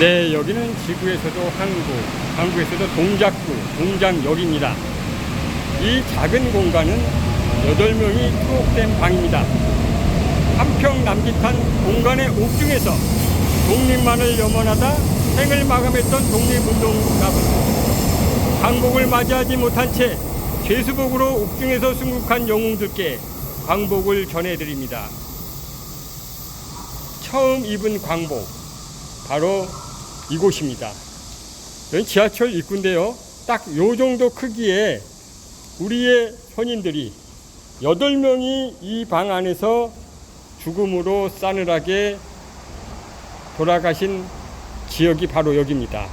네, 여기는 지구에서도 항구, 항구에서도 동작구, 동장역입니다. 이 작은 공간은 8명이 투옥된 방입니다. 한평 남짓한 공간의 옥중에서 독립만을 염원하다 생을 마감했던 독립운동가분 광복을 맞이하지 못한 채 죄수복으로 옥중에서 순국한 영웅들께 광복을 전해드립니다. 처음 입은 광복 바로 이곳입니다. 여기 지하철 입구인데요. 딱 요 정도 크기에 우리의 선인들이 8명이 이 방 안에서 죽음으로 싸늘하게 돌아가신 지역이 바로 여기입니다.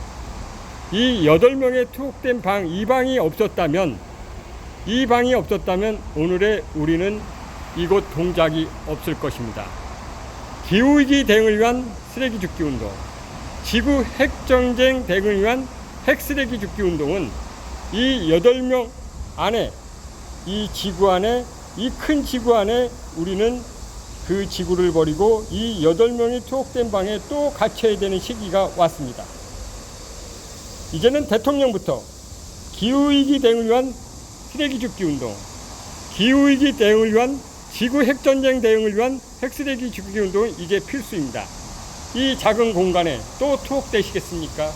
이 8명의 투옥된 방, 이 방이 없었다면, 이 방이 없었다면 오늘의 우리는 이곳 동작이 없을 것입니다. 기후위기 대응을 위한 쓰레기 줍기 운동, 지구 핵전쟁 대응을 위한 핵쓰레기 줍기 운동은 이 8명 안에, 이 지구 안에, 이 큰 지구 안에 우리는 그 지구를 버리고 이 8명이 투옥된 방에 또 갇혀야 되는 시기가 왔습니다. 이제는 대통령부터 기후위기 대응을 위한 쓰레기 줍기 운동, 기후위기 대응을 위한 지구 핵전쟁 대응을 위한 핵쓰레기 줍기 운동은 이제 필수입니다. 이 작은 공간에 또 투옥되시겠습니까?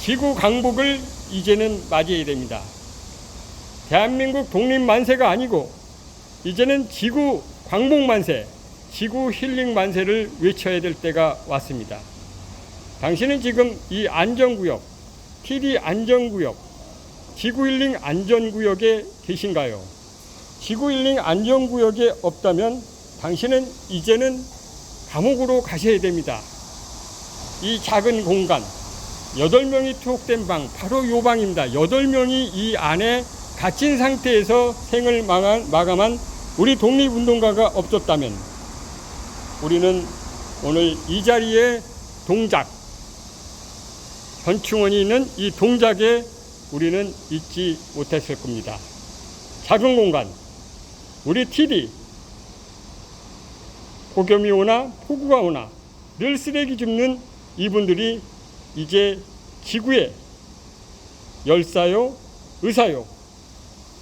지구 강복을 이제는 맞이해야 됩니다. 대한민국 독립 만세가 아니고 이제는 지구 광복 만세, 지구 힐링 만세를 외쳐야 될 때가 왔습니다. 당신은 지금 이 안전구역, TD 안전구역, 지구 힐링 안전구역에 계신가요? 지구 힐링 안전구역에 없다면 당신은 이제는 감옥으로 가셔야 됩니다. 이 작은 공간, 8명이 투옥된 방, 바로 요 방입니다. 8명이 이 안에 갇힌 상태에서 생을 마감- 마감한 우리 독립운동가가 없었다면 우리는 오늘 이 자리에 동작, 현충원이 있는 이 동작에 우리는 잊지 못했을 겁니다. 작은 공간, 우리 TD, 폭염이 오나 폭우가 오나 늘 쓰레기 줍는 이분들이 이제 지구에 열사요, 의사요,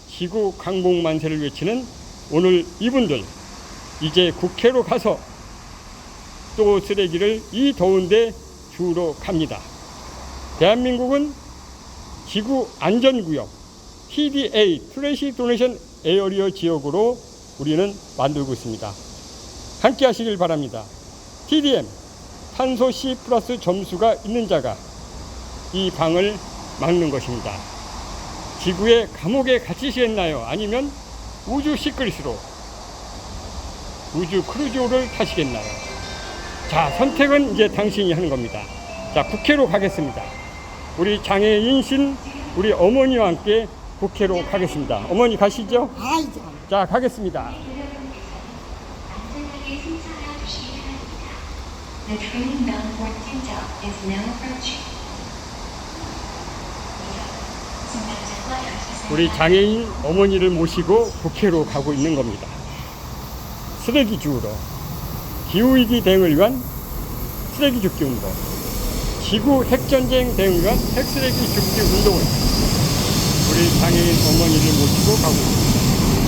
지구 강복 만세를 외치는 오늘 이분들 이제 국회로 가서 또 쓰레기를 이 더운데 주우러 갑니다. 대한민국은 지구 안전구역 TDA 트래시 도네이션 에어리어 지역으로 우리는 만들고 있습니다. 함께 하시길 바랍니다. TDM 탄소 C 플러스 점수가 있는 자가 이 방을 막는 것입니다. 지구의 감옥에 갇히시겠나요? 아니면 우주 시크릿으로 우주 크루즈를 타시겠나요? 자, 선택은 이제 당신이 하는 겁니다. 자, 국회로 가겠습니다. 우리 장애인신 우리 어머니와 함께 국회로 가겠습니다. 어머니 가시죠? 자, 가겠습니다. 안전하게 승차하여 주시기 바랍니다. The train bound for Tinta is now approaching. 우리 장애인 어머니를 모시고 국회로 가고 있는 겁니다. 쓰레기 주우러 기후위기 대응을 위한 쓰레기 줍기 운동, 지구 핵전쟁 대응을 위한 핵쓰레기 줍기 운동을 우리 장애인 어머니를 모시고 가고 있습니다.